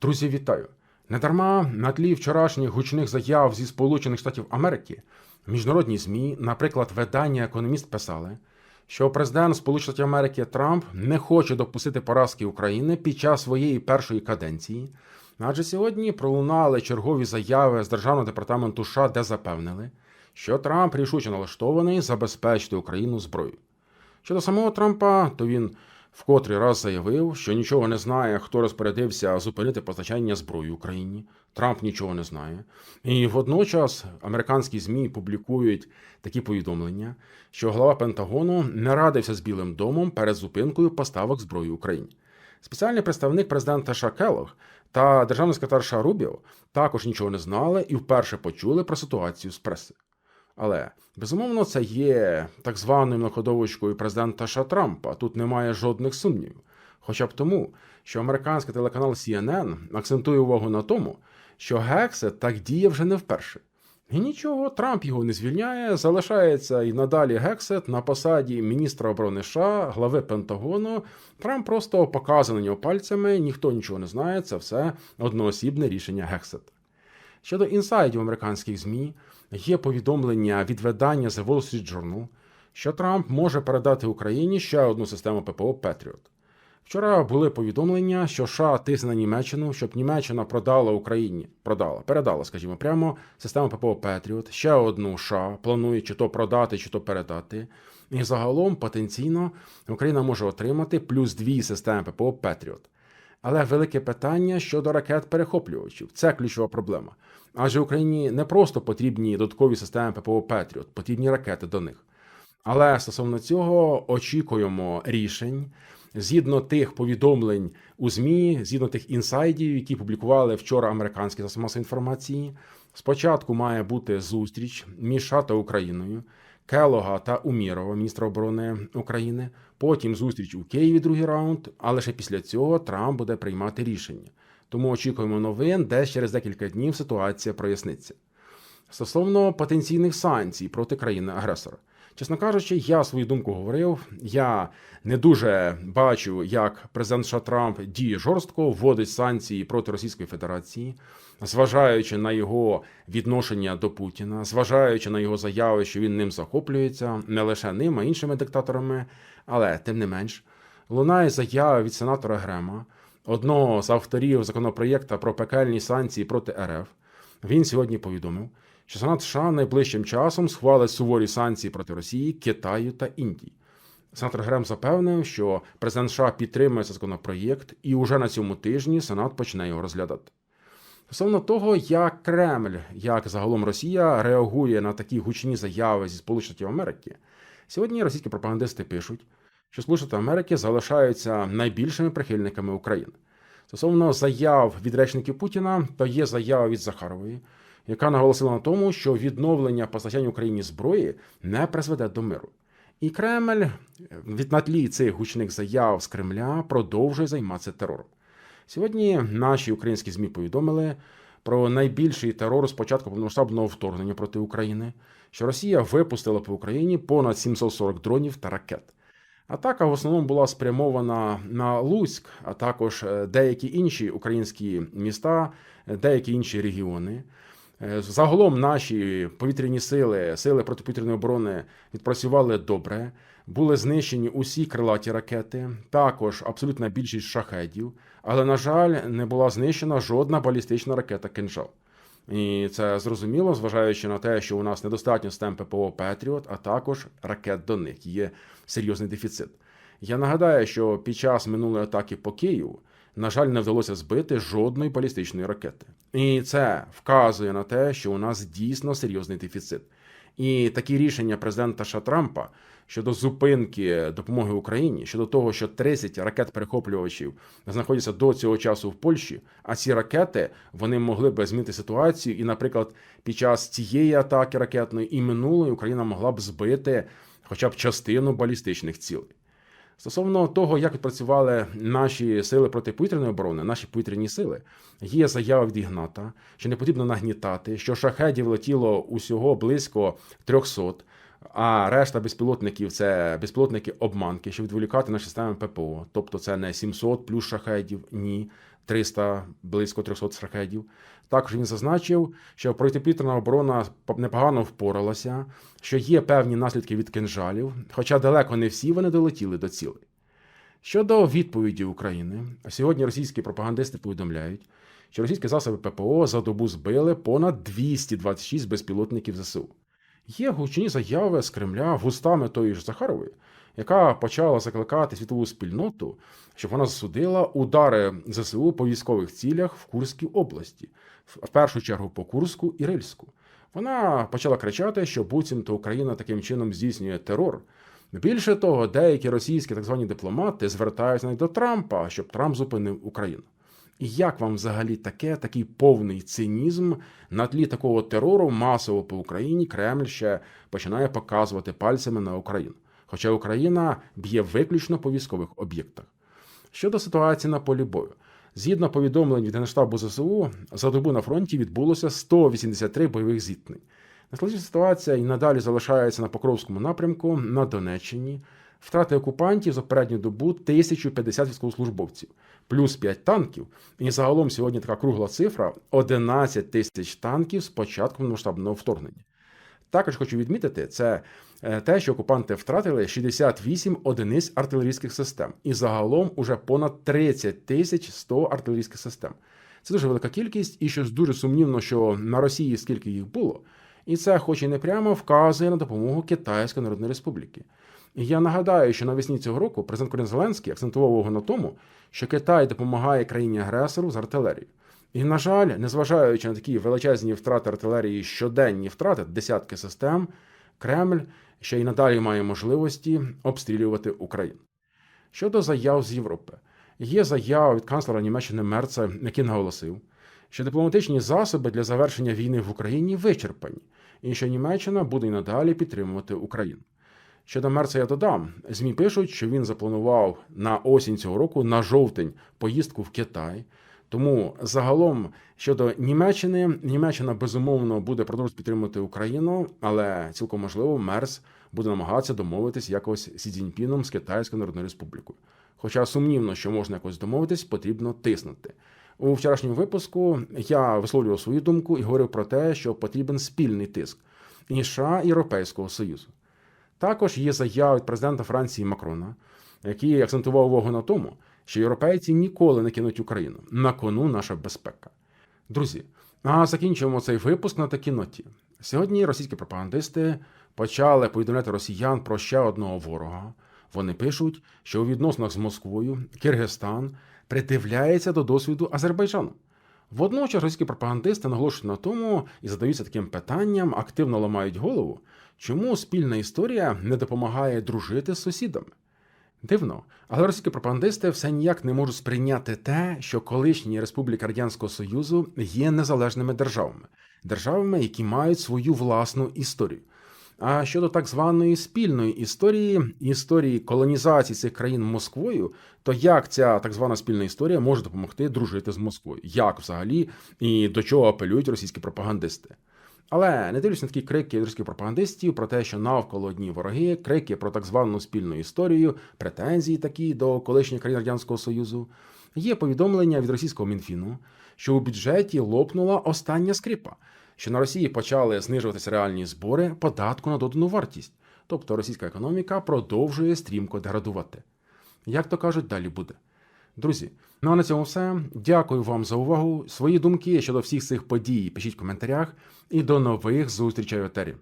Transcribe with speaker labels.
Speaker 1: Друзі, вітаю! Недарма на тлі вчорашніх гучних заяв зі Сполучених Штатів Америки міжнародні ЗМІ, наприклад, видання Економіст писали, що президент Сполучених Штатів Америки Трамп не хоче допустити поразки України під час своєї першої каденції. Адже сьогодні пролунали чергові заяви з Державного департаменту США, де запевнили, що Трамп рішуче налаштований забезпечити Україну зброєю. Щодо самого Трампа, то він в котрий раз заявив, що нічого не знає, хто розпорядився зупинити постачання зброї Україні. Трамп нічого не знає. І водночас американські ЗМІ публікують такі повідомлення, що глава Пентагону не радився з Білим домом перед зупинкою поставок зброї Україні. Спеціальний представник президента США та державний секретар США Рубіо також нічого не знали і вперше почули про ситуацію з преси. Але безумовно це є так званою находовочкою президента США Трампа. Тут немає жодних сумнівів. Хоча б тому, що американський телеканал CNN акцентує увагу на тому, що Гексет так діє вже не вперше. І нічого, Трамп його не звільняє, залишається і надалі Гексет на посаді міністра оборони США, глави Пентагону. Трамп просто показує на нього пальцями, ніхто нічого не знає, це все одноосібне рішення Гексет. Щодо інсайдів американських ЗМІ, є повідомлення від видання The Wall Street Journal, що Трамп може передати Україні ще одну систему ППО Петріот. Вчора були повідомлення, що США тисне на Німеччину, щоб Німеччина продала Україні, продала, передала, скажімо, прямо систему ППО Петріот, ще одну США планує чи то продати, чи то передати. І загалом потенційно Україна може отримати плюс дві системи ППО Петріот. Але велике питання щодо ракет-перехоплювачів це ключова проблема. Адже Україні не просто потрібні додаткові системи ППО Петріот, потрібні ракети до них. Але стосовно цього очікуємо рішень згідно тих повідомлень у ЗМІ, згідно тих інсайдів, які публікували вчора американські засоби інформації. Спочатку має бути зустріч між США та Україною. Келога та Умірова, міністра оборони України. Потім зустріч у Києві, другий раунд. А лише після цього Трамп буде приймати рішення. Тому очікуємо новин, де через декілька днів ситуація проясниться. Стосовно потенційних санкцій проти країни-агресора. Чесно кажучи, я свою думку говорив. Я не дуже бачу, як президент США Трамп діє жорстко, вводить санкції проти Російської Федерації, зважаючи на його відношення до Путіна, зважаючи на його заяви, що він ним захоплюється, не лише ним, а іншими диктаторами. Але тим не менш, лунає заява від сенатора Грема, одного з авторів законопроєкта про пекельні санкції проти РФ. Він сьогодні повідомив що Сенат США найближчим часом схвалить суворі санкції проти Росії, Китаю та Індії. Сенатор Грем запевнив, що президент США підтримує законопроєкт, і уже на цьому тижні Сенат почне його розглядати. Стосовно того, як Кремль, як загалом Росія реагує на такі гучні заяви зі Сполучених Штатів Америки, сьогодні російські пропагандисти пишуть, що Сполучені Америки залишаються найбільшими прихильниками України. Стосовно заяв від речників Путіна, то є заява від Захарової, яка наголосила на тому, що відновлення постачання Україні зброї не призведе до миру. І Кремль на тлі цих гучних заяв з Кремля продовжує займатися терором. Сьогодні наші українські ЗМІ повідомили про найбільший терор з початку повномасштабного вторгнення проти України, що Росія випустила по Україні понад 740 дронів та ракет. Атака в основному була спрямована на Луцьк, а також деякі інші українські міста, деякі інші регіони. Е, загалом наші повітряні сили, сили протиповітряної оборони відпрацювали добре. Були знищені усі крилаті ракети, також абсолютна більшість шахедів, але, на жаль, не була знищена жодна балістична ракета кинжал. І це зрозуміло, зважаючи на те, що у нас недостатньо систем ППО Петріот, а також ракет до них є серйозний дефіцит. Я нагадаю, що під час минулої атаки по Києву на жаль, не вдалося збити жодної балістичної ракети. І це вказує на те, що у нас дійсно серйозний дефіцит. І такі рішення президента США Трампа щодо зупинки допомоги Україні, щодо того, що 30 ракет-перехоплювачів знаходяться до цього часу в Польщі, а ці ракети вони могли б змінити ситуацію. І, наприклад, під час цієї атаки ракетної і минулої Україна могла б збити хоча б частину балістичних цілей. Стосовно того, як відпрацювали наші сили протиповітряної оборони, наші повітряні сили, є заява від Ігната, що не потрібно нагнітати, що шахедів летіло усього близько 300, а решта безпілотників це безпілотники обманки, щоб відволікати наші системи ППО. Тобто це не 700 плюс шахедів, ні. 300, близько 300 шахедів. Також він зазначив, що протиповітряна оборона непогано впоралася, що є певні наслідки від кинжалів, хоча далеко не всі вони долетіли до цілей. Щодо відповіді України, сьогодні російські пропагандисти повідомляють, що російські засоби ППО за добу збили понад 226 безпілотників ЗСУ. Є гучні заяви з Кремля вустами тої ж Захарової, яка почала закликати світову спільноту, щоб вона засудила удари ЗСУ по військових цілях в Курській області, в першу чергу по Курську і Рильську. Вона почала кричати, що буцімто Україна таким чином здійснює терор. Більше того, деякі російські так звані дипломати звертаються навіть до Трампа, щоб Трамп зупинив Україну. І як вам взагалі таке, такий повний цинізм на тлі такого терору масово по Україні Кремль ще починає показувати пальцями на Україну? Хоча Україна б'є виключно по військових об'єктах. Щодо ситуації на полі бою, згідно повідомлень від Генштабу ЗСУ, за добу на фронті відбулося 183 бойових зіткнень. Найскладніша ситуація і надалі залишається на Покровському напрямку на Донеччині. Втрати окупантів за передню добу 1050 військовослужбовців, плюс 5 танків. І загалом сьогодні така кругла цифра 11 тисяч танків з початком масштабного вторгнення. Також хочу відмітити, це е, те, що окупанти втратили 68 одиниць артилерійських систем, і загалом уже понад 30 тисяч 100 артилерійських систем. Це дуже велика кількість, і щось дуже сумнівно, що на Росії скільки їх було. І це, хоч і не прямо, вказує на допомогу Китайської Народної Республіки. І я нагадаю, що навесні цього року президент Корін Зеленський акцентував увагу на тому, що Китай допомагає країні агресору з артилерією. І, на жаль, незважаючи на такі величезні втрати артилерії, щоденні втрати, десятки систем, Кремль ще й надалі має можливості обстрілювати Україну. Щодо заяв з Європи, є заява від канцлера Німеччини Мерца, який наголосив, що дипломатичні засоби для завершення війни в Україні вичерпані, і що Німеччина буде й надалі підтримувати Україну. Щодо Мерца я додам, ЗМІ пишуть, що він запланував на осінь цього року на жовтень поїздку в Китай. Тому загалом щодо Німеччини, Німеччина безумовно буде продовжувати підтримувати Україну, але цілком можливо, Мерс буде намагатися домовитись якось Сі Цзіньпіном з Китайською Народною Республікою. Хоча сумнівно, що можна якось домовитись, потрібно тиснути. У вчорашньому випуску я висловлював свою думку і говорив про те, що потрібен спільний тиск і США і Європейського Союзу. Також є заява від президента Франції Макрона, який акцентував увагу на тому, що європейці ніколи не кинуть Україну. На кону наша безпека. Друзі, а закінчуємо цей випуск на такій ноті. Сьогодні російські пропагандисти почали повідомляти росіян про ще одного ворога. Вони пишуть, що у відносинах з Москвою Киргизстан придивляється до досвіду Азербайджану. Водночас російські пропагандисти наголошують на тому і задаються таким питанням, активно ламають голову, чому спільна історія не допомагає дружити з сусідами. Дивно, але російські пропагандисти все ніяк не можуть сприйняти те, що колишні республіки Радянського Союзу є незалежними державами, державами, які мають свою власну історію. А щодо так званої спільної історії, історії колонізації цих країн Москвою, то як ця так звана спільна історія може допомогти дружити з Москвою? Як взагалі і до чого апелюють російські пропагандисти? Але не дивлюсь на такі крики російських пропагандистів про те, що навколо одні вороги, крики про так звану спільну історію, претензії такі до колишніх країн Радянського Союзу. Є повідомлення від російського мінфіну, що у бюджеті лопнула остання скрипа, що на Росії почали знижуватися реальні збори податку на додану вартість, тобто російська економіка продовжує стрімко деградувати. Як то кажуть, далі буде. Друзі, ну а на цьому все. Дякую вам за увагу. Свої думки щодо всіх цих подій пишіть в коментарях і до нових зустрічей в етері.